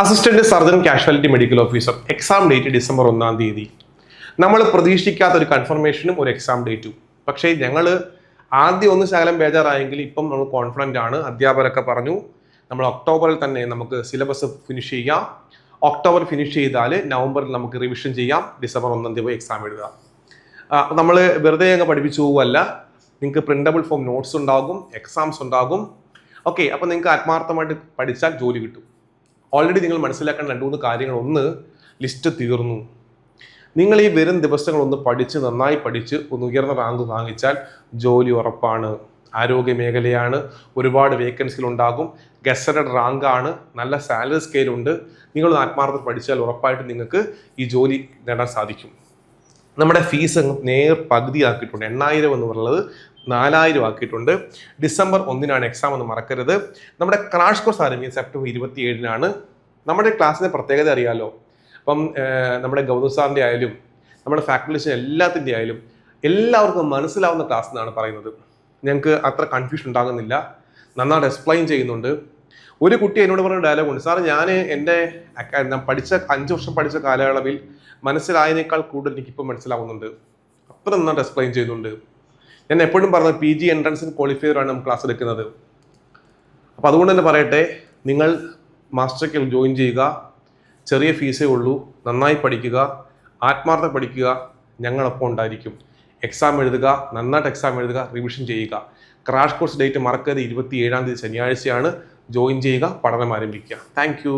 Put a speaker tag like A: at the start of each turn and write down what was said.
A: Assistant surgeon casualty medical officer exam date December ഒന്നാം തീയതി. നമ്മൾ പ്രതീക്ഷിക്കാത്ത ഒരു കൺഫർമേഷനും ഒരു എക്സാം ഡേറ്റും. പക്ഷേ ഞങ്ങൾ ആദ്യം ഒന്ന് ശകലം ബേജാറായെങ്കിൽ ഇപ്പം നമ്മൾ കോൺഫിഡന്റ് ആണ്. അധ്യാപകരൊക്കെ പറഞ്ഞു. നമ്മൾ ഒക്ടോബറിൽ തന്നെ നമുക്ക് സിലബസ് ഫിനിഷ് ചെയ്യാം. ഒക്ടോബർ ഫിനിഷ് ചെയ്താൽ നവംബറിൽ നമുക്ക് റിവിഷൻ ചെയ്യാം. ഡിസംബർ ഒന്നാം തീയതി എക്സാം എഴുതുക. നമ്മൾ വെറുതെ അങ്ങ് പഠിപ്പിച്ചു പോവുമല്ല നിങ്ങൾക്ക് പ്രിന്റബിൾ ഫോം നോട്ട്സ് ഉണ്ടാകും എക്സാംസ് ഉണ്ടാകും. ഓക്കെ അപ്പോൾ നിങ്ങൾക്ക് ആത്മാർത്ഥമായിട്ട് പഠിച്ചാൽ ജോലി കിട്ടും. ഓൾറെഡി നിങ്ങൾ മനസ്സിലാക്കേണ്ട രണ്ട് മൂന്ന് കാര്യങ്ങൾ ഒന്ന് ലിസ്റ്റ് തീർന്നു. നിങ്ങൾ ഈ വരും ദിവസങ്ങൾ ഒന്ന് പഠിച്ച് നന്നായി പഠിച്ച് ഒന്ന് ഉയർന്ന റാങ്ക് വാങ്ങിച്ചാൽ ജോലി ഉറപ്പാണ്. ആരോഗ്യ മേഖലയാണ് ഒരുപാട് വേക്കൻസികൾ ഉണ്ടാകും. ഗസറ്റഡ് റാങ്ക് ആണ് നല്ല സാലറി സ്കെയിലുണ്ട് നിങ്ങൾ ആത്മാർത്ഥം പഠിച്ചാൽ ഉറപ്പായിട്ട് നിങ്ങൾക്ക് ഈ ജോലി നേടാൻ സാധിക്കും. നമ്മുടെ ഫീസ് നേർ പകുതി ആക്കിയിട്ടുണ്ട് എണ്ണായിരം എന്ന് പറയുന്നത് നാലായിരം ആക്കിയിട്ടുണ്ട്. ഡിസംബർ ഒന്നിനാണ് എക്സാം എന്ന് മറക്കരുത്. നമ്മുടെ ക്രാഷ് കോഴ്സ് ആരംഭിക്കുന്നത് സെപ്റ്റംബർ ഇരുപത്തി ഏഴിനാണ് നമ്മുടെ ക്ലാസ്സിന്റെ പ്രത്യേകത അറിയാലോ? അപ്പം നമ്മുടെ ഗൗതം സാറിന്റെ ആയാലും നമ്മുടെ ഫാക്കൽറ്റീസ് എല്ലാത്തിന്റെ ആയാലും എല്ലാവർക്കും മനസ്സിലാവുന്ന ക്ലാസ് എന്നാണ് പറയുന്നത്. ഞങ്ങൾക്ക് അത്ര കൺഫ്യൂഷൻ ഉണ്ടാകുന്നില്ല. നന്നായിട്ട് എക്സ്പ്ലെയിൻ ചെയ്യുന്നുണ്ട്. ഒരു കുട്ടി എന്നോട് പറഞ്ഞ ഡയലോഗ് ഉണ്ട്. സാർ ഞാൻ എന്റെ പഠിച്ച അഞ്ച് വർഷം പഠിച്ച കാലയളവിൽ മനസ്സിലായതിനേക്കാൾ കൂടുതൽ എനിക്കിപ്പോൾ മനസ്സിലാവുന്നുണ്ട്. അത്ര നന്നായിട്ട് എക്സ്പ്ലെയിൻ ചെയ്യുന്നുണ്ട്. ഞാൻ എപ്പോഴും പറഞ്ഞത് പി ജി എൻട്രൻസിന് ക്വാളിഫയറാണ് നമ്മൾ ക്ലാസ് എടുക്കുന്നത്. അപ്പോൾ അതുകൊണ്ട് തന്നെ പറയട്ടെ നിങ്ങൾ മാസ്റ്റർക്ക് ജോയിൻ ചെയ്യുക. ചെറിയ ഫീസേ ഉള്ളൂ. നന്നായി പഠിക്കുക. ആത്മാർത്ഥ പഠിക്കുക. ഞങ്ങളൊപ്പം ഉണ്ടായിരിക്കും. എക്സാം എഴുതുക. നന്നായിട്ട് എക്സാം എഴുതുക. റിവിഷൻ ചെയ്യുക. ക്രാഷ് കോഴ്സ് ഡേറ്റ് മറക്കരുത്. ഇരുപത്തി ഏഴാം തീയതി ശനിയാഴ്ചയാണ്. ജോയിൻ ചെയ്യുക. പഠനം ആരംഭിക്കുക. താങ്ക്